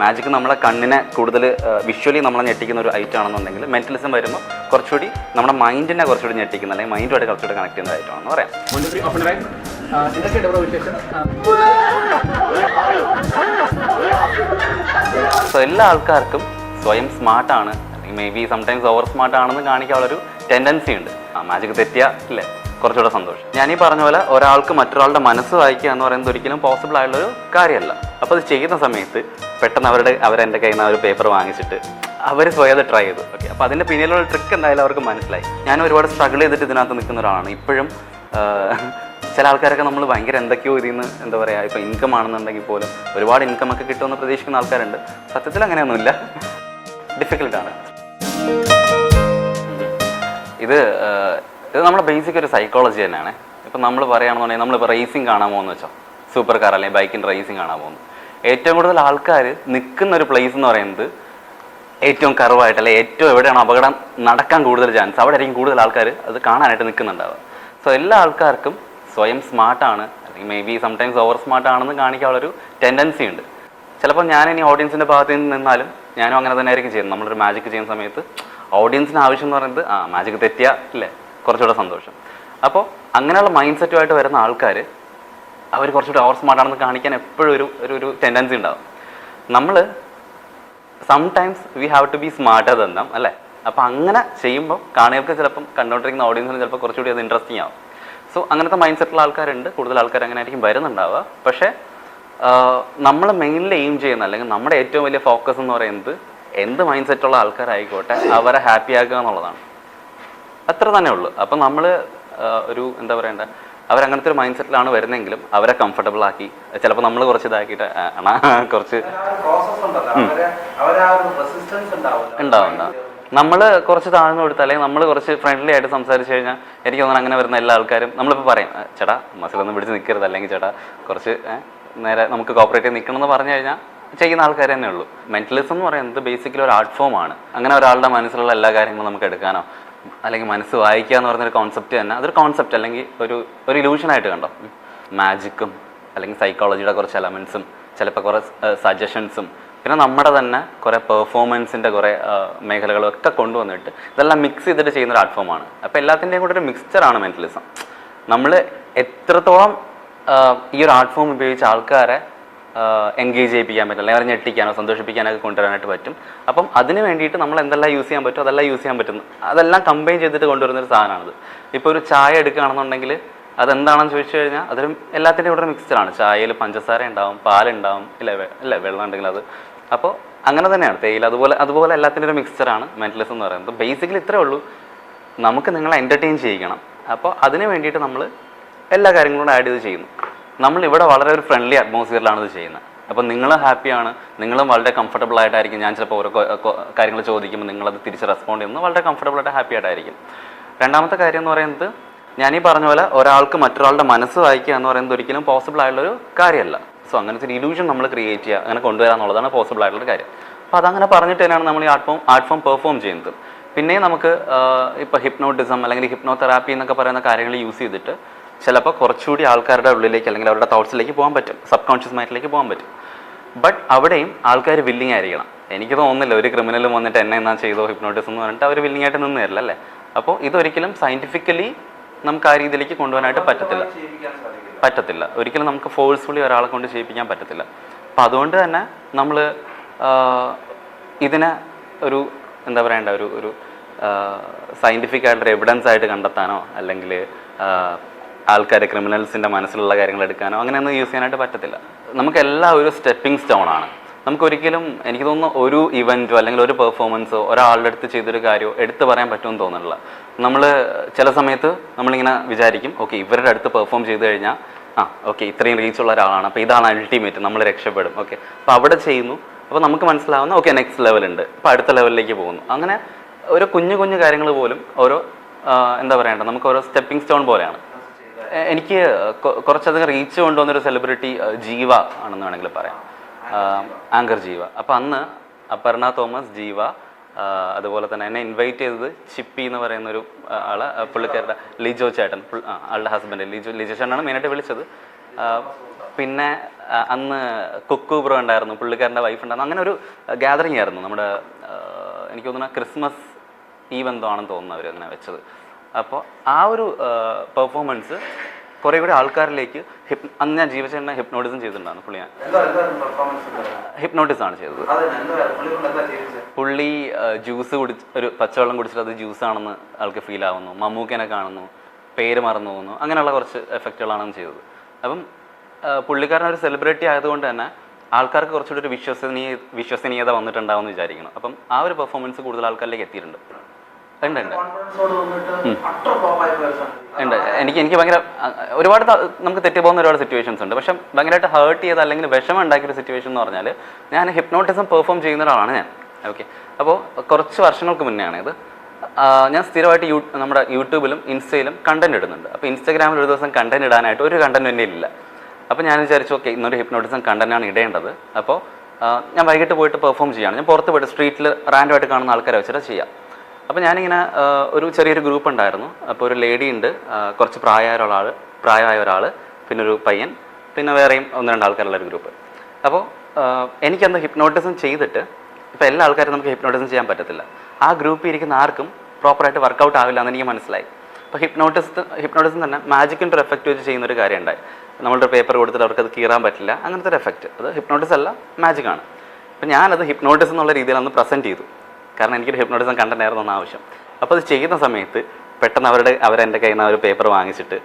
Magic നമ്മളെ കണ്ണിനെ കൂടുതൽ വിഷ്വലി നമ്മളെ ഞെട്ടിക്കുന്ന ഒരു ഐറ്റം ആണെന്നുണ്ടെങ്കിൽ മെന്റലിസം വരുമ്പോൾ കുറച്ചുകൂടി നമ്മുടെ മൈൻഡിനെ കുറച്ചുകൂടി ഞെട്ടിക്കുന്ന അല്ലെങ്കിൽ മൈൻഡുമായിട്ട് കുറച്ചുകൂടി കണക്ട് ചെയ്യുന്ന ഐറ്റം ആണെന്ന് പറയാം. സോ എല്ലാ ആൾക്കാർക്കും സ്വയം സ്മാർട്ടാണ് may be sometimes over smart ആണെന്ന് കാണിക്കാനുള്ളൊരു ടെൻഡൻസി ഉണ്ട്. ആ മാജിക് തെറ്റിയ ഇല്ലേ കുറച്ചുകൂടെ സന്തോഷം. ഞാൻ ഈ പറഞ്ഞ പോലെ ഒരാൾക്ക് മറ്റൊരാളുടെ മനസ്സ് വായിക്കുക എന്ന് പറയുന്നത് ഒരിക്കലും പോസിബിൾ ആയിട്ടുള്ളൊരു കാര്യമല്ല. അപ്പോൾ അത് ചെയ്യുന്ന സമയത്ത് പെട്ടെന്ന് അവരുടെ അവരെന്റെ കയ്യിൽ നിന്ന് ഒരു പേപ്പർ വാങ്ങിച്ചിട്ട് അവർ സ്വയം അത് ട്രൈ ചെയ്തു. ഓക്കെ അപ്പോൾ അതിന്റെ പിന്നിലുള്ള ട്രിക്ക് എന്തായാലും അവർക്ക് മനസ്സിലായി. ഞാൻ ഒരുപാട് സ്ട്രഗിൾ ചെയ്തിട്ട് ഇതിനകത്ത് നിൽക്കുന്ന ഒരാളാണ്. ഇപ്പോഴും ചില ആൾക്കാരൊക്കെ നമ്മൾ ഭയങ്കര എന്തൊക്കെയോ ഇതിൽ നിന്ന് എന്താ പറയുക ഇപ്പോൾ ഇൻകം ആണെന്നുണ്ടെങ്കിൽ പോലും ഒരുപാട് ഇൻകം ഒക്കെ കിട്ടുമെന്ന് പ്രതീക്ഷിക്കുന്ന ആൾക്കാരുണ്ട്. സത്യത്തിൽ അങ്ങനെയൊന്നുമില്ല. ഡിഫിക്കൽട്ടാണ് ഇത് ഇത് നമ്മുടെ ബേസിക് ഒരു സൈക്കോളജി തന്നെയാണ്. ഇപ്പം നമ്മൾ പറയുകയാണെന്നുണ്ടെങ്കിൽ നമ്മളിപ്പോൾ റേസിംഗ് കാണാൻ പോകുന്നു വെച്ചോ. സൂപ്പർ കാർ അല്ലെങ്കിൽ ബൈക്കിന്റെ റേസിംഗ് കാണാൻ പോകുന്നു. ഏറ്റവും കൂടുതൽ ആൾക്കാർ നിൽക്കുന്ന ഒരു പ്ലേസ് എന്ന് പറയുന്നത് ഏറ്റവും കർവായിട്ട് അല്ലെങ്കിൽ ഏറ്റവും എവിടെയാണ് അപകടം നടക്കാൻ കൂടുതൽ ചാൻസ് അവിടെ ആയിരിക്കും കൂടുതൽ ആൾക്കാർ അത് കാണാനായിട്ട് നിൽക്കുന്നുണ്ടാവുക. സോ എല്ലാ ആൾക്കാർക്കും സ്വയം സ്മാർട്ടാണ് അല്ലെങ്കിൽ may be sometimes over smart ആണെന്ന് കാണിക്കാനുള്ളൊരു ടെൻഡൻസി ഉണ്ട്. ചിലപ്പോൾ ഞാൻ ഇനി ഓഡിയൻസിന്റെ ഭാഗത്ത് നിന്ന് നിന്നാലും ഞാനും അങ്ങനെ തന്നെ ആയിരിക്കും ചെയ്യുന്നത്. നമ്മളൊരു മാജിക് ചെയ്യുന്ന സമയത്ത് ഓഡിയൻസിന് ആവശ്യം എന്ന് പറയുന്നത് ആ മാജിക് തെറ്റിയാ ഇല്ലേ കുറച്ചുകൂടെ സന്തോഷം. അപ്പോൾ അങ്ങനെയുള്ള മൈൻഡ് സെറ്റുമായിട്ട് വരുന്ന ആൾക്കാർ അവർ കുറച്ചുകൂടി ഓവർ സ്മാർട്ടാണെന്ന് കാണിക്കാൻ എപ്പോഴും ഒരു ഒരു ഒരു ടെൻഡൻസി ഉണ്ടാവും. നമ്മൾ sometimes we have to be smarter തന്നെ അല്ലേ? അപ്പോൾ അങ്ങനെ ചെയ്യുമ്പോൾ കാണികൾക്ക് ചിലപ്പം കണ്ടുകൊണ്ടിരിക്കുന്ന ഓഡിയൻസിന് ചിലപ്പോൾ കുറച്ചുകൂടി അത് ഇൻട്രസ്റ്റിംഗ് ആവും. സോ അങ്ങനത്തെ മൈൻഡ് സെറ്റുള്ള ആൾക്കാരുണ്ട്. കൂടുതൽ ആൾക്കാർ അങ്ങനെ ആയിരിക്കും വരുന്നുണ്ടാവുക. പക്ഷേ നമ്മൾ മെയിൻലി എയിം ചെയ്യുന്ന അല്ലെങ്കിൽ നമ്മുടെ ഏറ്റവും വലിയ ഫോക്കസ് എന്ന് പറയുന്നത് എന്ത് മൈൻഡ് സെറ്റുള്ള ആൾക്കാരായിക്കോട്ടെ അവരെ ഹാപ്പി ആക്കുക എന്നുള്ളതാണ്. അത്ര തന്നെ ഉള്ളൂ. അപ്പം നമ്മൾ ഒരു എന്താ പറയണ്ട? അവരങ്ങനത്തെ ഒരു മൈൻഡ് സെറ്റിലാണ് വരുന്നെങ്കിലും അവരെ കംഫർട്ടബിൾ ആക്കി. ചിലപ്പോൾ നമ്മൾ കുറച്ച് ഇതാക്കിയിട്ട് അണ കുറച്ച് ഉണ്ടാവും ഉണ്ടാവും നമ്മൾ കുറച്ച് താഴ്ന്നു കൊടുത്താൽ അല്ലെങ്കിൽ നമ്മൾ കുറച്ച് ഫ്രണ്ട്ലി ആയിട്ട് സംസാരിച്ചു കഴിഞ്ഞാൽ എനിക്ക് തോന്നുന്നു അങ്ങനെ വരുന്ന എല്ലാ ആൾക്കാരും നമ്മളിപ്പോൾ പറയും "ആ, ചേട്ടാ മസിലൊന്നും പിടിച്ച് നിൽക്കരുത് അല്ലെങ്കിൽ ചേട്ടാ കുറച്ച് നേരെ നമുക്ക് കോപ്പറേറ്റ് ചെയ്ത് നിൽക്കണം എന്ന് പറഞ്ഞു കഴിഞ്ഞാൽ ചെയ്യുന്ന ആൾക്കാരെ തന്നെ ഉള്ളൂ മെന്റലിസം എന്ന് പറയുന്നത് ബേസിക്കലി ഒരു ആർട്ട് ഫോം ആണ്. അങ്ങനെ ഒരാളുടെ മനസ്സിലുള്ള എല്ലാ കാര്യങ്ങളും നമുക്ക് എടുക്കാനോ അല്ലെങ്കിൽ മനസ്സ് വായിക്കുക എന്ന് പറഞ്ഞൊരു കോൺസെപ്റ്റ് തന്നെ. അതൊരു കോൺസെപ്റ്റ് അല്ലെങ്കിൽ ഒരു ഒരു ഇലൂഷനായിട്ട് കണ്ടോ? മാജിക്കും അല്ലെങ്കിൽ സൈക്കോളജിയുടെ കുറച്ച് എലമെൻസും ചിലപ്പോൾ കുറേ സജഷൻസും പിന്നെ നമ്മുടെ തന്നെ കുറേ പെർഫോമൻസിന്റെ കുറേ മേഖലകളും ഒക്കെ കൊണ്ടുവന്നിട്ട് ഇതെല്ലാം മിക്സ് ചെയ്തിട്ട് ചെയ്യുന്ന ഒരു ആർട്ട് ഫോമാണ് അപ്പോൾ എല്ലാത്തിന്റെയും കൂടെ ഒരു മിക്സ്ചറാണ് മെന്റലിസം നമ്മൾ എത്രത്തോളം ഈ ഒരു ആർട്ട് ഫോം ഉപയോഗിച്ച് ആൾക്കാരെ എൻഗേജ് ചെയ്യിപ്പിക്കാൻ പറ്റും. അല്ലെങ്കിൽ അവരെ ഞെട്ടിക്കാനോ സന്തോഷിപ്പിക്കാനോ കൊണ്ടുവരാനായിട്ട് പറ്റും. അപ്പം അതിന് വേണ്ടിയിട്ട് നമ്മൾ എന്തെല്ലാം യൂസ് ചെയ്യാൻ പറ്റുമോ അതെല്ലാം യൂസ് ചെയ്യാൻ പറ്റുന്നു അതെല്ലാം കമ്പൈൻ ചെയ്തിട്ട് കൊണ്ടുവരുന്ന ഒരു സാധനമാണിത്. ഇപ്പോൾ ഒരു ചായ എടുക്കുകയാണെന്നുണ്ടെങ്കിൽ അതെന്താണെന്ന് ചോദിച്ചു കഴിഞ്ഞാൽ അതൊരു എല്ലാത്തിന്റെ കൂടെ മിക്സ്ചറാണ് ചായയിൽ പഞ്ചസാര ഉണ്ടാവും പാലുണ്ടാവും ഇല്ല അല്ല വെള്ളം ഉണ്ടെങ്കിൽ അത്. അപ്പോൾ അങ്ങനെ തന്നെയാണ്. തേയില അതുപോലെ അതുപോലെ എല്ലാത്തിന്റെ ഒരു മിക്സ്ചറാണ് മെന്റലിസം എന്ന് പറയുന്നത്. ബേസിക്കലി ഇത്രേ ഉള്ളൂ. നമുക്ക് നിങ്ങളെ എന്റർടൈൻ ചെയ്യിക്കണം. അപ്പോൾ അതിന് വേണ്ടിയിട്ട് നമ്മൾ എല്ലാ കാര്യങ്ങളും ആഡ് ചെയ്ത് ചെയ്യുന്നു. നമ്മൾ ഇവിടെ വളരെ ഒരു ഫ്രണ്ട്ലി അറ്റ്മോസ്ഫിയറിലാണ് ഇത് ചെയ്യുന്നത്. അപ്പോൾ നിങ്ങൾ ഹാപ്പിയാണ് നിങ്ങളും വളരെ കംഫർട്ടബിൾ ആയിട്ടായിരിക്കും. ഞാൻ ചിലപ്പോൾ ഓരോ കാര്യങ്ങൾ ചോദിക്കുമ്പോൾ നിങ്ങളത് തിരിച്ച് റെസ്പോണ്ട് ചെയ്യുന്നത് വളരെ കംഫർട്ടബിൾ ആയിട്ട് ഹാപ്പി ആയിട്ടായിരിക്കും. രണ്ടാമത്തെ കാര്യം എന്ന് പറയുന്നത് ഞാൻ ഈ പറഞ്ഞ പോലെ ഒരാൾക്ക് മറ്റൊരാളുടെ മനസ്സ് വായിക്കുക എന്ന് പറയുന്നത് ഒരിക്കലും പോസിബിൾ ആയിട്ടുള്ളൊരു കാര്യമല്ല. സോ അങ്ങനത്തെ ഒരു ഇലൂഷൻ നമ്മൾ ക്രിയേറ്റ് ചെയ്യുക അങ്ങനെ കൊണ്ടുവരിക എന്നുള്ളതാണ് പോസിബിൾ ആയിട്ടുള്ള കാര്യം. അപ്പോൾ അതങ്ങനെ പറഞ്ഞിട്ട് തന്നെയാണ് നമ്മൾ ഈ art form art form perform ചെയ്യുന്നത്. പിന്നെ നമുക്ക് ഇപ്പോൾ ഹിപ്നോട്ടിസം അല്ലെങ്കിൽ ഹിപ്നോതെറാപ്പി എന്നൊക്കെ പറയുന്ന കാര്യങ്ങൾ യൂസ് ചെയ്തിട്ട് ചിലപ്പോൾ കുറച്ചുകൂടി ആൾക്കാരുടെ ഉള്ളിലേക്ക് അല്ലെങ്കിൽ അവരുടെ തോട്ട്സിലേക്ക് പോകാൻ പറ്റും. സബ് കോൺഷ്യസ് മൈൻഡിലേക്ക് പോകാൻ പറ്റും. ബട്ട് അവിടെയും ആൾക്കാർ വില്ലിങ് ആയിരിക്കണം. എനിക്ക് തോന്നുന്നില്ല ഒരു ക്രിമിനലും വന്നിട്ട് എന്നെ എന്നാ ചെയ്തോ ഹിപ്നോട്ടിസം എന്ന് പറഞ്ഞിട്ട് അവർ വില്ലിംഗ് ആയിട്ട് നിന്ന് തരില്ല അല്ലേ? അപ്പോൾ ഇതൊരിക്കലും സയന്റിഫിക്കലി നമുക്ക് ആ രീതിയിലേക്ക് കൊണ്ടുപോകാനായിട്ട് പറ്റത്തില്ല. പറ്റത്തില്ല. ഒരിക്കലും നമുക്ക് ഫോഴ്സ്ഫുള്ളി ഒരാളെ കൊണ്ട് ചെയ്യിപ്പിക്കാൻ പറ്റത്തില്ല. അപ്പം അതുകൊണ്ട് തന്നെ നമ്മൾ ഇതിനെ ഒരു എന്താ പറയണ്ട ഒരു ഒരു സയന്റിഫിക് ആയിട്ടൊരു എവിഡൻസ് ആയിട്ട് കണ്ടെത്താനോ അല്ലെങ്കിൽ ആൾക്കാർ ക്രിമിനൽസിന്റെ മനസ്സിലുള്ള കാര്യങ്ങൾ എടുക്കാനോ അങ്ങനെയൊന്നും യൂസ് ചെയ്യാനായിട്ട് പറ്റത്തില്ല. നമുക്കെല്ലാം ഒരു സ്റ്റെപ്പിംഗ് സ്റ്റോൺ ആണ്. നമുക്കൊരിക്കലും എനിക്ക് തോന്നുന്നു ഒരു ഇവന്റോ അല്ലെങ്കിൽ ഒരു പെർഫോമൻസോ ഒരാളുടെ അടുത്ത് ചെയ്തൊരു കാര്യമോ എടുത്തു പറയാൻ പറ്റുമെന്ന് തോന്നുന്നില്ല നമ്മൾ ചില സമയത്ത് നമ്മളിങ്ങനെ വിചാരിക്കും ഓക്കെ ഇവരുടെ അടുത്ത് പെർഫോം ചെയ്ത് കഴിഞ്ഞാൽ ആ ഓക്കെ ഇത്രയും റീച്ച് ഉള്ള ഒരാളാണ്. അപ്പോൾ ഇതാണ് അൾട്ടിമേറ്റ് നമ്മൾ രക്ഷപ്പെടും. ഓക്കെ അപ്പോൾ അവിടെ ചെയ്യുന്നു. അപ്പോൾ നമുക്ക് മനസ്സിലാവുന്ന ഓക്കെ നെക്സ്റ്റ് ലെവലുണ്ട് അപ്പോൾ അടുത്ത ലെവലിലേക്ക് പോകുന്നു. അങ്ങനെ ഓരോ കുഞ്ഞു കുഞ്ഞു കാര്യങ്ങൾ പോലും ഓരോ എന്താ പറയണ്ട നമുക്ക് ഓരോ സ്റ്റെപ്പിംഗ് സ്റ്റോൺ പോലെയാണ്. എനിക്ക് കുറച്ചധികം റീച്ച് കൊണ്ടുവന്നൊരു സെലിബ്രിറ്റി ജീവ ആണെന്ന് വേണമെങ്കിൽ പറയാം. ആങ്കർ ജീവ. അപ്പം അന്ന് അപർണ തോമസ് ജീവ അതുപോലെ തന്നെ എന്നെ ഇൻവൈറ്റ് ചെയ്തത് ചിപ്പി എന്ന് പറയുന്ന ഒരു ആൾ പുള്ളിക്കാരുടെ ലിജോ ചേട്ടൻ. ആളുടെ ഹസ്ബൻഡ് ലിജോ ലിജോ ചേട്ടനാണ് മെയിനായിട്ട് വിളിച്ചത്. പിന്നെ അന്ന് കുക്കു ബ്രോ ഉണ്ടായിരുന്നു പുള്ളിക്കാരന്റെ വൈഫ് ഉണ്ടായിരുന്നു. അങ്ങനെ ഒരു ഗ്യാതറിംഗ് ആയിരുന്നു നമ്മുടെ എനിക്ക് തോന്നുന്നു ക്രിസ്മസ് ഈവ് എന്തോ ആണെന്ന് തോന്നുന്നു അവർ അങ്ങനെ വെച്ചത്. അപ്പോൾ ആ ഒരു പെർഫോമൻസ് കുറേ കൂടി ആൾക്കാരിലേക്ക് ഹിപ് അന്ന് ഞാൻ ജീവചേട്ടനെ ഹിപ്നോട്ടിസം ചെയ്തിട്ടുണ്ടായിരുന്നു പുള്ളി ഞാൻ. ഹിപ്നോട്ടിസം ആണ് ചെയ്തത്. പുള്ളി ജ്യൂസ് കുടിച്ച് ഒരു പച്ചവെള്ളം കുടിച്ചിട്ട് അത് ജ്യൂസ് ആണെന്ന് ആൾക്ക് ഫീൽ ആവുന്നു. മമ്മൂക്കനെ കാണുന്നു. പേര് മറന്നു പോകുന്നു. അങ്ങനെയുള്ള കുറച്ച് എഫക്റ്റുകളാണ് ചെയ്തത്. അപ്പം പുള്ളിക്കാരൻ ഒരു സെലിബ്രിറ്റി ആയതുകൊണ്ട് തന്നെ ആൾക്കാർക്ക് കുറച്ചുകൂടി ഒരു വിശ്വസനീയ വിശ്വസനീയത വന്നിട്ടുണ്ടാവും എന്ന് വിചാരിക്കണം അപ്പം ആ ഒരു പെർഫോമൻസ് കൂടുതൽ ആൾക്കാരിലേക്ക് എത്തിയിട്ടുണ്ട്. ഉണ്ട് ഉണ്ട്. ഉണ്ട്. എനിക്ക് എനിക്ക് ഭയങ്കര ഒരുപാട് നമുക്ക് തെറ്റിപ്പോകുന്ന ഒരുപാട് സിറ്റുവേഷൻസ് ഉണ്ട്. പക്ഷെ ഭയങ്കരമായിട്ട് ഹേർട്ട് ചെയ്ത അല്ലെങ്കിൽ വിഷമം ഉണ്ടാക്കിയ ഒരു സിറ്റുവേഷൻ എന്ന് പറഞ്ഞാൽ ഞാൻ ഹിപ്നോട്ടിസം പെർഫോം ചെയ്യുന്ന ഒരാളാണ് ഞാൻ. ഓക്കെ അപ്പോൾ കുറച്ച് വർഷങ്ങൾക്ക് മുന്നെയാണ് ഇത്. ഞാൻ സ്ഥിരമായിട്ട് യൂ നമ്മുടെ യൂട്യൂബിലും ഇൻസ്റ്റയിലും കണ്ടന്റ് ഇടുന്നുണ്ട്. അപ്പോൾ ഇൻസ്റ്റാഗ്രാമിൽ ഒരു ദിവസം കണ്ടന്റ് ഇടാനായിട്ട് ഒരു കണ്ടന്റ് തന്നെ ഇല്ല. അപ്പോൾ ഞാൻ വിചാരിച്ചു ഓക്കെ ഇന്നൊരു ഹിപ്നോട്ടിസം കണ്ടന്റാണ് ഇടേണ്ടത്. അപ്പോൾ ഞാൻ വൈകിട്ട് പോയിട്ട് പെർഫോം ചെയ്യാണ്. ഞാൻ പുറത്ത് പോയിട്ട് സ്ട്രീറ്റിൽ റാൻഡമായിട്ട് കാണുന്ന ആൾക്കാരെ വെച്ചിട്ട് ചെയ്യാം. അപ്പോൾ ഞാനിങ്ങനെ ഒരു ചെറിയൊരു ഗ്രൂപ്പ് ഉണ്ടായിരുന്നു. അപ്പോൾ ഒരു ലേഡി ഉണ്ട് കുറച്ച് പ്രായമായ ഒരാൾ പ്രായമായ ഒരാൾ പിന്നെ ഒരു പയ്യൻ പിന്നെ വേറെയും ഒന്ന് രണ്ട് ആൾക്കാരുള്ള ഒരു ഗ്രൂപ്പ് അപ്പോൾ എനിക്കന്ന് ഹിപ്നോട്ടിസം ചെയ്തിട്ട് ഇപ്പോൾ എല്ലാ ആൾക്കാരും നമുക്ക് ഹിപ്നോട്ടിസം ചെയ്യാൻ പറ്റത്തില്ല. ആ ഗ്രൂപ്പിൽ ഇരിക്കുന്ന ആർക്കും പ്രോപ്പറായിട്ട് വർക്കൗട്ട് ആവില്ല എന്ന് എനിക്ക് മനസ്സിലായി. അപ്പോൾ ഹിപ്നോട്ടിസ് ഹിപ്നോട്ടിസം തന്നെ മാജിക്കിന്റെ ഒരു എഫക്റ്റ് വെച്ച് ചെയ്യുന്ന ഒരു കാര്യം ഉണ്ടായി നമ്മളുടെ പേപ്പർ കൊടുത്തിട്ട് അവർക്ക് അത് കീറാൻ പറ്റില്ല. അങ്ങനത്തെ ഒരു എഫക്റ്റ് അത് ഹിപ്നോട്ടിസ് അല്ല മാജിക്കാണ് അപ്പോൾ ഞാനത് ഹിപ്നോട്ടിസ് എന്നുള്ള രീതിയിൽ അന്ന് പ്രസന്റ് ചെയ്തു. കാരണം എനിക്കൊരു ഹിപ്നോട്ടിസം കണ്ടന്റ് ആയിരുന്നു അന്ന് ആവശ്യം. അപ്പോൾ അത് ചെയ്യുന്ന സമയത്ത് പെട്ടെന്ന് അവരുടെ അവരെന്റെ കയ്യിൽ നിന്ന് ഒരു പേപ്പർ വാങ്ങിച്ചിട്ട്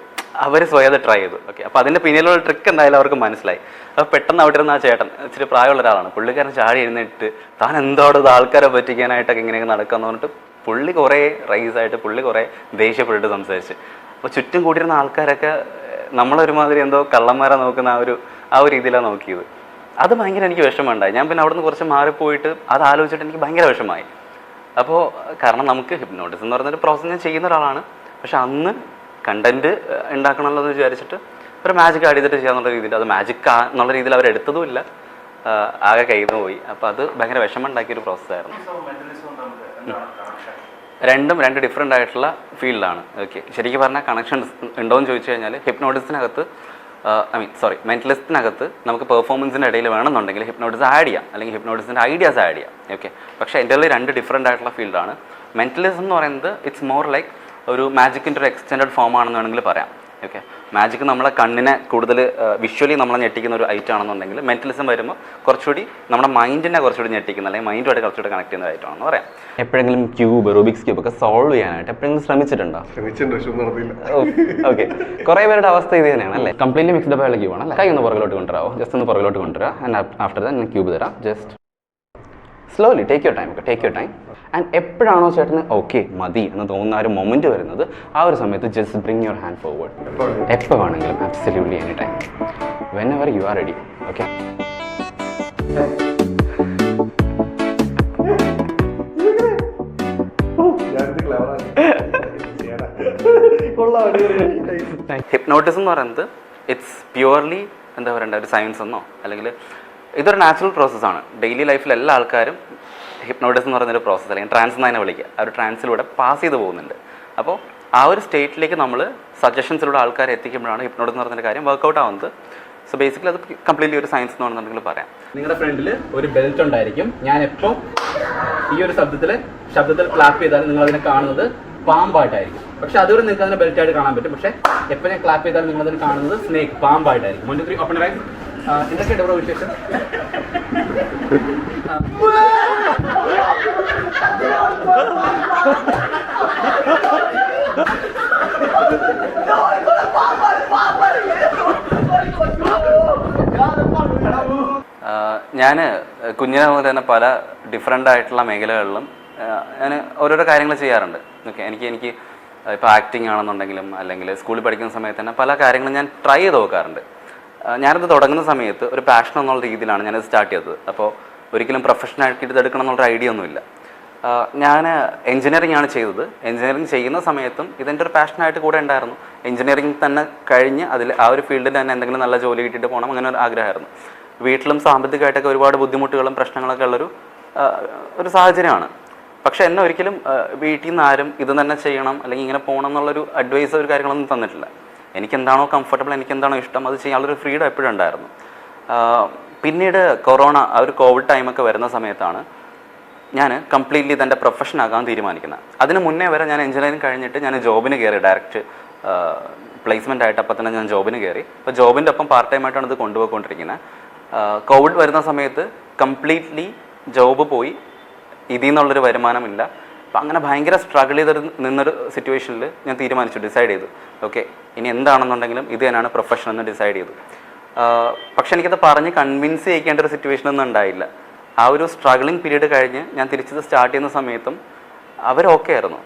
അവർ സ്വയം അത് ട്രൈ ചെയ്തു. ഓക്കെ അപ്പോൾ അതിന്റെ പിന്നിലുള്ള ട്രിക്ക് എന്തായാലും അവർക്ക് മനസ്സിലായി. അപ്പോൾ പെട്ടെന്ന് അവിടെ ഇരുന്ന ആ ചേട്ടൻ ഇച്ചിരി പ്രായമുള്ള ഒരാളാണ്. പുള്ളിക്കാരൻ ചാടി എഴുന്നേറ്റ് താൻ എന്തോട് ആൾക്കാരെ പറ്റിക്കാനായിട്ടൊക്കെ ഇങ്ങനെയൊക്കെ നടക്കാന്ന് പറഞ്ഞിട്ട് പുള്ളി കുറേ റൈസായിട്ട് പുള്ളി കുറേ ദേഷ്യപ്പെട്ടിട്ട് സംസാരിച്ച്. അപ്പോൾ ചുറ്റും കൂടിയിരുന്ന ആൾക്കാരൊക്കെ നമ്മളൊരുമാതിരി എന്തോ കള്ളന്മാരെ നോക്കുന്ന ആ ഒരു ആ ഒരു രീതിയിലാണ് നോക്കിയത്. അത് ഭയങ്കര എനിക്ക് വിഷമമുണ്ടായി. ഞാൻ പിന്നെ അവിടുന്ന് കുറച്ച് മാറിപ്പോയിട്ട് അത് ആലോചിച്ചിട്ട് എനിക്ക് ഭയങ്കര വിഷമമായി. അപ്പോൾ കാരണം നമുക്ക് ഹിപ്നോട്ടിസം എന്ന് പറയുന്നൊരു പ്രോസസ്സ് ഞാൻ ചെയ്യുന്ന ഒരാളാണ്. പക്ഷെ അന്ന് കണ്ടന്റ് ഉണ്ടാക്കണമല്ലോ എന്ന് വിചാരിച്ചിട്ട് ഒരു മാജിക് ആഡ് ചെയ്തിട്ട് ചെയ്യാന്നുള്ള രീതിയിൽ അത് മാജിക് എന്നുള്ള രീതിയിൽ അവർ എടുത്തതും ഇല്ല. ആകെ കയ്യിൽ നിന്ന് പോയി. അപ്പോൾ അത് ഭയങ്കര വിഷമം ഉണ്ടാക്കിയൊരു പ്രോസസ്സായിരുന്നു രണ്ടും രണ്ട് ഡിഫറെന്റ് ആയിട്ടുള്ള ഫീൽഡാണ് ഓക്കെ ശരിക്കും പറഞ്ഞാൽ കണക്ഷൻ ഉണ്ടോ എന്ന് ചോദിച്ചു കഴിഞ്ഞാൽ ഹിപ്നോട്ടിസിനകത്ത് ഐ മീൻ സോറി മെന്റലിസ്റ്റിനകത്ത് നമുക്ക് പെർഫോമൻസിന്റെ ഇടയിൽ വേണമെന്നുണ്ടെങ്കിൽ ഹിപ്നോട്ടിസ് ആഡ് ചെയ്യാം. അല്ലെങ്കിൽ ഹിപ്നോട്ടിസിന്റെ ഐഡിയാസ് ആഡ് ചെയ്യാം. ഓക്കെ പക്ഷേ എന്റെ ഉള്ളിൽ രണ്ട് ഡിഫറെന്റ് ആയിട്ടുള്ള ഫീൽഡാണ് മെന്റലിസം എന്ന് പറയുന്നത് ഇറ്റ്സ് മോർ ലൈക്ക് ഒരു മാജിക്കിന്റെ ഒരു എക്സ്റ്റെൻഡ് ഫോം ആണെന്ന് വേണമെങ്കിൽ പറയാം. ഓക്കെ മാജിക് നമ്മളെ കണ്ണിനെ കൂടുതൽ വിഷ്വലി നമ്മളെ ഞെട്ടിക്കുന്ന ഒരു ഐറ്റം ആണെന്നുണ്ടെങ്കിൽ മെന്റലിസം വരുമ്പോൾ കുറച്ചുകൂടി നമ്മുടെ മൈൻഡിനെ കുറച്ചുകൂടി ഞെട്ടിക്കുന്ന അല്ലെങ്കിൽ മൈൻഡുമായിട്ട് കുറച്ചുകൂടി കണക്ട് ചെയ്യുന്ന ഒരു ഐറ്റം ആണെന്ന് പറയാം. എപ്പോഴെങ്കിലും ക്യൂബ് റൂബിക്സ് ക്യൂബ് ഒക്കെ സോൾവ് ചെയ്യാനായിട്ട് എപ്പോഴെങ്കിലും ശ്രമിച്ചിട്ടുണ്ടോ? ഓക്കെ കുറേ പേരുടെ അവസ്ഥ ഇത് തന്നെയാണ് അല്ലേ? കംപ്ലീറ്റ്ലി മിക്സ്ഡ് ആയ ക്യൂബ് ആണ് കൈ ഒന്ന് പുറകിലോട്ട് കൊണ്ടുവരാമോ ജസ്റ്റ് ഒന്ന് പുറകിലോട്ട് കൊണ്ടുവരാം. ആൻഡ് ആഫ്റ്റർ ദാൻ ഞാൻ ക്യൂബ് തരാം. Just slowly take your time okay take your time and എപ്പോഴാണോ ചേട്ടന് ഓക്കെ മതി എന്ന് തോന്നുന്ന ഒരു മൊമെന്റ് വരുന്നത് ആ ഒരു സമയത്ത് just bring your hand forward എപ്പോൾ വേണമെങ്കിലും absolutely any time whenever you are ready okay hypnotism എന്ന് പറയുന്നത് ഇറ്റ്സ് പ്യുവർലി എന്താ പറയണ്ട ഒരു സയൻസ് എന്നോ അല്ലെങ്കിൽ ഇതൊരു നാച്ചുറൽ പ്രോസസ്സാണ് ഡെയിലി ലൈഫിൽ എല്ലാ ആൾക്കാരും ഹിപ്നോട്ടിസം എന്ന് പറയുന്നൊരു പ്രോസസ്സ് അല്ലെങ്കിൽ ട്രാൻസ് എന്ന് തന്നെ വിളിക്കുക. ആ ഒരു ട്രാൻസിലൂടെ പാസ് ചെയ്ത് പോകുന്നുണ്ട്. അപ്പോൾ ആ ഒരു സ്റ്റേറ്റിലേക്ക് നമ്മൾ സജഷൻസിലൂടെ ആൾക്കാരെ എത്തിക്കുമ്പോഴാണ് ഹിപ്നോട്ടിസം എന്ന് പറയുന്ന കാര്യം വർക്കൗട്ട് ആവുന്നത്. സോ ബേസിക്കലി അത് കംപ്ലീറ്റ്ലി ഒരു സയൻസ് എന്ന് പറഞ്ഞിട്ടുണ്ടെങ്കിൽ പറയാം. നിങ്ങളുടെ ഫ്രണ്ടിൽ ഒരു ബെൽറ്റ് ഉണ്ടായിരിക്കും. ഞാൻ എപ്പോൾ ഈ ഒരു ശബ്ദത്തിൽ ശബ്ദത്തിൽ ക്ലാപ്പ് ചെയ്താൽ നിങ്ങൾ അതിനെ കാണുന്നത് പാമ്പായിട്ടായിരിക്കും. പക്ഷെ അതുവരെ നിങ്ങൾക്ക് അതിനെ ബെൽറ്റ് ആയിട്ട് കാണാൻ പറ്റും. പക്ഷെ എപ്പോൾ ഞാൻ ക്ലാപ്പ് ചെയ്താൽ നിങ്ങൾ അതിന് കാണുന്നത് സ്നേക്ക് പാമ്പായിട്ടായിരിക്കും. ഓപ്പൺ റൈറ്റ് എന്തൊക്കെയുണ്ട് ഇവിടെ വിശേഷം. ഞാൻ കുഞ്ഞിനെ മുതൽ തന്നെ പല ഡിഫറെന്റ് ആയിട്ടുള്ള മേഖലകളിലും ഞാൻ ഓരോരോ കാര്യങ്ങൾ ചെയ്യാറുണ്ട്. ഓക്കെ എനിക്ക് എനിക്ക് ഇപ്പോൾ ആക്ടിങ് ആണെന്നുണ്ടെങ്കിലും അല്ലെങ്കിൽ സ്കൂളിൽ പഠിക്കുന്ന സമയത്ത് തന്നെ പല കാര്യങ്ങളും ഞാൻ ട്രൈ ചെയ്ത് നോക്കാറുണ്ട്. ഞാനത് തുടങ്ങുന്ന സമയത്ത് ഒരു പാഷൻ എന്നുള്ള രീതിയിലാണ് ഞാനത് സ്റ്റാർട്ട് ചെയ്തത്. അപ്പോൾ ഒരിക്കലും പ്രൊഫഷനായിട്ട് ഇത് എടുക്കണം എന്നുള്ള ഐഡിയ ഒന്നുമില്ല. ഞാൻ എൻജിനീയറിംഗ് ആണ് ചെയ്തത്. എൻജിനീയറിംഗ് ചെയ്യുന്ന സമയത്തും ഇതെന്റെ ഒരു പാഷനായിട്ട് കൂടെ ഉണ്ടായിരുന്നു. എഞ്ചിനീയറിംഗ് തന്നെ കഴിഞ്ഞ് അതിൽ ആ ഒരു ഫീൽഡിൽ തന്നെ എന്തെങ്കിലും നല്ല ജോലി കിട്ടിയിട്ട് പോകണം അങ്ങനെ ഒരു ആഗ്രഹമായിരുന്നു. വീട്ടിലും സാമ്പത്തികമായിട്ടൊക്കെ ഒരുപാട് ബുദ്ധിമുട്ടുകളും പ്രശ്നങ്ങളൊക്കെ ഉള്ളൊരു ഒരു സാഹചര്യമാണ്. പക്ഷെ എന്നെ ഒരിക്കലും വീട്ടിൽ നിന്ന് ആരും ഇത് തന്നെ ചെയ്യണം അല്ലെങ്കിൽ ഇങ്ങനെ പോകണം എന്നുള്ളൊരു അഡ്വൈസ് ഒരു കാര്യങ്ങളൊന്നും തന്നിട്ടില്ല. എനിക്ക് എന്താണോ കംഫർട്ടബിൾ എനിക്ക് എന്താണോ ഇഷ്ടം അത് ചെയ്യാനുള്ളൊരു ഫ്രീഡം എപ്പോഴും ഉണ്ടായിരുന്നു. പിന്നീട് കൊറോണ ആ ഒരു കോവിഡ് ടൈമൊക്കെ വരുന്ന സമയത്താണ് ഞാൻ കംപ്ലീറ്റ്ലി തന്റെ പ്രൊഫഷൻ ആകാൻ തീരുമാനിക്കുന്നത് അതിന് മുന്നേ വരെ ഞാൻ എഞ്ചിനീയറിംഗ് കഴിഞ്ഞിട്ട് ഞാൻ ജോബിന് കയറി ഡയറക്റ്റ് പ്ലേസ്മെന്റ് ആയിട്ട് അപ്പം തന്നെ ഞാൻ ജോബിന് കയറി. അപ്പോൾ ജോബിന്റെ ഒപ്പം പാർട്ട് ടൈം ആയിട്ടാണ് ഇത് കൊണ്ടുപോയിക്കൊണ്ടിരിക്കുന്നത് കോവിഡ് വരുന്ന സമയത്ത് കംപ്ലീറ്റ്ലി ജോബ് പോയി. ഇതിൽ നിന്നുള്ളൊരു വരുമാനമില്ല. അപ്പം അങ്ങനെ ഭയങ്കര സ്ട്രഗിൾ ചെയ്തൊരു നിന്നൊരു സിറ്റുവേഷനിൽ ഞാൻ തീരുമാനിച്ചു ഡിസൈഡ് ചെയ്തു. ഓക്കെ ഇനി എന്താണെന്നുണ്ടെങ്കിലും ഇത് തന്നെയാണ് പ്രൊഫഷൻ എന്ന് ഡിസൈഡ് ചെയ്തു. പക്ഷെ എനിക്കത് പറഞ്ഞ് കൺവിൻസ് ചെയ്യിക്കേണ്ട ഒരു സിറ്റുവേഷൻ ഒന്നും ഉണ്ടായില്ല. ആ ഒരു സ്ട്രഗ്ലിംഗ് പീരീഡ് കഴിഞ്ഞ് ഞാൻ തിരിച്ചത് സ്റ്റാർട്ട് ചെയ്യുന്ന സമയത്തും അവർ ഓക്കെ ആയിരുന്നു.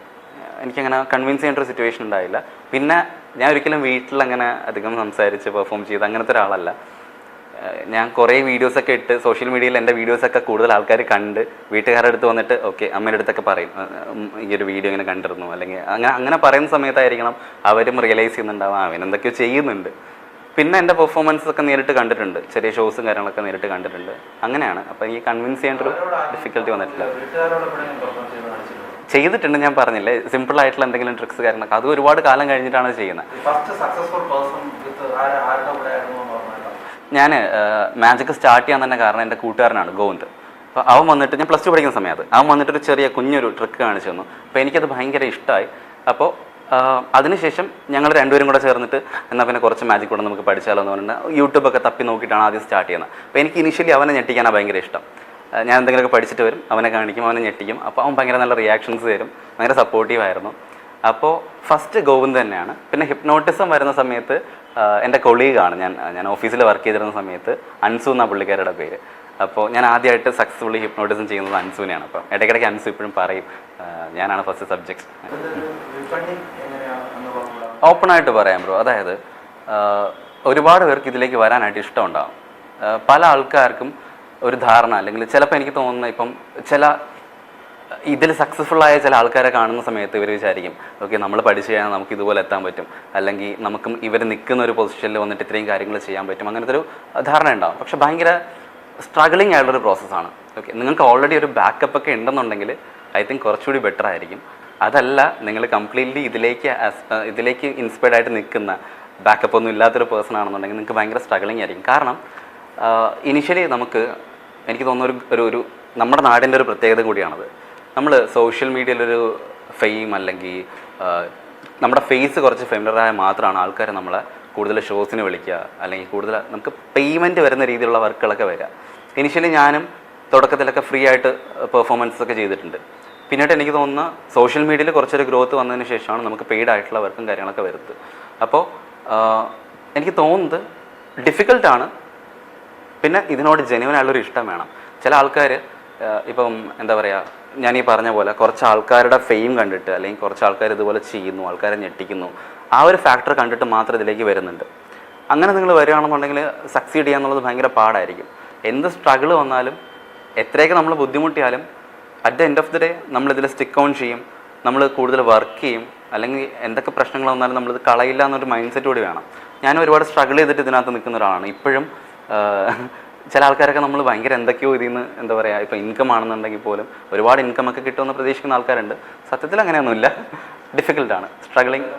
എനിക്കങ്ങനെ കൺവിൻസ് ചെയ്യേണ്ട ഒരു സിറ്റുവേഷൻ ഉണ്ടായില്ല. പിന്നെ ഞാൻ ഒരിക്കലും വീട്ടിൽ അങ്ങനെ അധികം സംസാരിച്ച് പെർഫോം ചെയ്ത് അങ്ങനത്തെ ഒരാളല്ല. ഞാൻ കുറേ വീഡിയോസൊക്കെ ഇട്ട് സോഷ്യൽ മീഡിയയിൽ എന്റെ വീഡിയോസൊക്കെ കൂടുതൽ ആൾക്കാർ കണ്ട് വീട്ടുകാരുടെ അടുത്ത് വന്നിട്ട് ഓക്കെ അമ്മയുടെ അടുത്തൊക്കെ പറയും. ഈ ഒരു വീഡിയോ ഇങ്ങനെ കണ്ടിരുന്നു. അല്ലെങ്കിൽ അങ്ങനെ അങ്ങനെ പറയുന്ന സമയത്തായിരിക്കണം അവരും റിയലൈസ് ചെയ്യുന്നുണ്ടാവും അവൻ എന്തൊക്കെയോ ചെയ്യുന്നുണ്ട്. പിന്നെ എന്റെ പെർഫോമൻസ് ഒക്കെ നേരിട്ട് കണ്ടിട്ടുണ്ട്. ചെറിയ ഷോസും കാര്യങ്ങളൊക്കെ നേരിട്ട് കണ്ടിട്ടുണ്ട്. അങ്ങനെയാണ്. അപ്പോൾ എനിക്ക് കൺവിൻസ് ചെയ്യേണ്ട ഒരു ഡിഫിക്കൽട്ടി വന്നിട്ടില്ല. ചെയ്തിട്ടുണ്ട് ഞാൻ പറഞ്ഞില്ലേ. സിമ്പിൾ ആയിട്ടുള്ള എന്തെങ്കിലും ട്രിക്സ് കാര്യങ്ങളൊക്കെ. അത് ഒരുപാട് കാലം കഴിഞ്ഞിട്ടാണ് ചെയ്യുന്നത്. ഞാൻ മാജിക് സ്റ്റാർട്ട് ചെയ്യാൻ തന്നെ കാരണം എന്റെ കൂട്ടുകാരനാണ് ഗോവിന്ദ്. അപ്പോൾ അവൻ വന്നിട്ട് ഞാൻ പ്ലസ് ടു പഠിക്കുന്ന സമയത്ത് അവൻ വന്നിട്ട് ഒരു ചെറിയ കുഞ്ഞൊരു ട്രിക്ക് കാണിച്ചു തന്നു. അപ്പോൾ എനിക്കത് ഭയങ്കര ഇഷ്ടമായി അപ്പോൾ അതിനുശേഷം ഞങ്ങൾ രണ്ടുപേരും കൂടെ ചേർന്നിട്ട് എന്നാൽ പിന്നെ കുറച്ച് മാജിക് കൂടെ നമുക്ക് പഠിച്ചാലോ എന്ന് പറഞ്ഞിട്ട് യൂട്യൂബൊക്കെ തപ്പി നോക്കിയിട്ടാണ് ആദ്യം സ്റ്റാർട്ട് ചെയ്യുന്നത്. അപ്പോൾ എനിക്ക് ഇനിഷ്യലി അവനെ ഞെട്ടിക്കാനാണ് ഭയങ്കര ഇഷ്ടം. ഞാൻ എന്തെങ്കിലുമൊക്കെ പഠിച്ചിട്ട് വരും അവനെ കാണിക്കും അവനെ ഞെട്ടിക്കും. അപ്പോൾ അവൻ ഭയങ്കര നല്ല റിയാക്ഷൻസ് തരും ഭയങ്കര സപ്പോർട്ടീവ് ആയിരുന്നു. അപ്പോൾ ഫസ്റ്റ് ഗോവിന്ദ് തന്നെയാണ്. പിന്നെ ഹിപ്നോട്ടിസം വരുന്ന സമയത്ത് എന്റെ കൊളീഗാണ് ഞാൻ. ഞാൻ ഓഫീസിൽ വർക്ക് ചെയ്തിരുന്ന സമയത്ത് അൻസു എന്ന പുള്ളിക്കാരുടെ പേര്. അപ്പോൾ ഞാൻ ആദ്യമായിട്ട് സക്സസ്ഫുള്ളി ഹിപ്നോട്ടിസം ചെയ്യുന്നത് അൻസുവിനെയാണ്. അപ്പോൾ ഇടയ്ക്കിടയ്ക്ക് അൻസു ഇപ്പോഴും പറയും ഞാനാണ് ഫസ്റ്റ് സബ്ജക്ട് ഓപ്പൺ ആയിട്ട് പറയാം ബ്രോ അതായത് ഒരുപാട് പേർക്ക് ഇതിലേക്ക് വരാനായിട്ട് ഇഷ്ടമുണ്ടാകും പല ആൾക്കാർക്കും ഒരു ധാരണ അല്ലെങ്കിൽ ചിലപ്പോൾ എനിക്ക് തോന്നുന്ന ഇപ്പം ചില ഇതിൽ സക്സസ്ഫുൾ ആയ ചില ആൾക്കാരെ കാണുന്ന സമയത്ത് ഇവർ വിചാരിക്കും ഓക്കെ നമ്മൾ പഠിച്ചു കഴിഞ്ഞാൽ നമുക്ക് ഇതുപോലെ എത്താൻ പറ്റും. അല്ലെങ്കിൽ നമുക്കും ഇവർ നിൽക്കുന്ന ഒരു പൊസിഷനിൽ വന്നിട്ട് ഇത്രയും കാര്യങ്ങൾ ചെയ്യാൻ പറ്റും. അങ്ങനത്തെ ഒരു ധാരണ ഉണ്ടാവും. പക്ഷെ ഭയങ്കര സ്ട്രഗ്ലിംഗ് ആയിട്ടുള്ളൊരു പ്രോസസ്സാണ് ഓക്കെ നിങ്ങൾക്ക് ഓൾറെഡി ഒരു ബാക്കപ്പ് ഒക്കെ ഉണ്ടെന്നുണ്ടെങ്കിൽ ഐ തിങ്ക് കുറച്ചുകൂടി ബെറ്റർ ആയിരിക്കും. അതല്ല നിങ്ങൾ കംപ്ലീറ്റ്ലി ഇതിലേക്ക് ഇതിലേക്ക് ഇൻസ്പയർഡ് ആയിട്ട് നിൽക്കുന്ന ബാക്കപ്പ് ഒന്നും ഇല്ലാത്തൊരു പേഴ്സൺ ആണെന്നുണ്ടെങ്കിൽ നിങ്ങൾക്ക് ഭയങ്കര സ്ട്രഗ്ലിംഗ് ആയിരിക്കും. കാരണം ഇനിഷ്യലി നമുക്ക് എനിക്ക് തോന്നുന്ന ഒരു ഒരു നമ്മുടെ നാടിന്റെ ഒരു പ്രത്യേകത കൂടിയാണത്. നമ്മൾ സോഷ്യൽ മീഡിയയിലൊരു ഫെയിം അല്ലെങ്കിൽ നമ്മുടെ ഫേസ് കുറച്ച് ഫെമിലറായ മാത്രമാണ് ആൾക്കാർ നമ്മളെ കൂടുതൽ ഷോസിന് വിളിക്കുക. അല്ലെങ്കിൽ കൂടുതൽ നമുക്ക് പേയ്മെന്റ് വരുന്ന രീതിയിലുള്ള വർക്കുകളൊക്കെ വരിക. ഇനിഷ്യലി ഞാനും തുടക്കത്തിലൊക്കെ ഫ്രീ ആയിട്ട് പെർഫോമൻസ് ഒക്കെ ചെയ്തിട്ടുണ്ട്. പിന്നീട് എനിക്ക് തോന്നുന്ന സോഷ്യൽ മീഡിയയിൽ കുറച്ചൊരു ഗ്രോത്ത് വന്നതിന് ശേഷമാണ് നമുക്ക് പെയ്ഡ് ആയിട്ടുള്ള വർക്കും കാര്യങ്ങളൊക്കെ വരുന്നത്. അപ്പോൾ എനിക്ക് തോന്നുന്നത് ഡിഫിക്കൽട്ടാണ്. പിന്നെ ഇതിനോട് ജെനുവനായുള്ളൊരു ഇഷ്ടം വേണം. ചില ആൾക്കാർ ഇപ്പം എന്താ പറയുക ഞാൻ ഈ പറഞ്ഞ പോലെ കുറച്ച് ആൾക്കാരുടെ ഫെയിം കണ്ടിട്ട് അല്ലെങ്കിൽ കുറച്ച് ആൾക്കാർ ഇതുപോലെ ചെയ്യുന്നു ആൾക്കാരെ ഞെട്ടിക്കുന്നു ആ ഒരു ഫാക്ടർ കണ്ടിട്ട് മാത്രം ഇതിലേക്ക് വരുന്നുണ്ട്. അങ്ങനെ നിങ്ങൾ വരികയാണെന്നുണ്ടെങ്കിൽ സക്സീഡ് ചെയ്യുക എന്നുള്ളത് ഭയങ്കര പാടായിരിക്കും. എന്ത് സ്ട്രഗിൾ വന്നാലും എത്രയൊക്കെ നമ്മൾ ബുദ്ധിമുട്ടിയാലും at the end of the day നമ്മളിതിൽ സ്റ്റിക്ക് ഓൺ ചെയ്യും. നമ്മൾ കൂടുതൽ വർക്ക് ചെയ്യും. അല്ലെങ്കിൽ എന്തൊക്കെ പ്രശ്നങ്ങൾ വന്നാലും നമ്മളിത് കളയില്ല എന്നൊരു മൈൻഡ് സെറ്റ് കൂടി വേണം. ഞാൻ ഒരുപാട് സ്ട്രഗിൾ ചെയ്തിട്ട് ഇതിനകത്ത് നിൽക്കുന്ന ഒരാളാണ്. ഇപ്പോഴും ചില ആൾക്കാരൊക്കെ നമ്മൾ ഭയങ്കര എന്തൊക്കെയോ ഇതിൽ നിന്ന് എന്താ പറയുക ഇപ്പോൾ ഇൻകം ആണെന്നുണ്ടെങ്കിൽ പോലും ഒരുപാട് ഇൻകം ഒക്കെ കിട്ടുമെന്ന് പ്രതീക്ഷിക്കുന്ന ആൾക്കാരുണ്ട്. സത്യത്തിൽ അങ്ങനെയൊന്നുമില്ല. ഡിഫിക്കൽട്ടാണ് സ്ട്രഗിളിങ്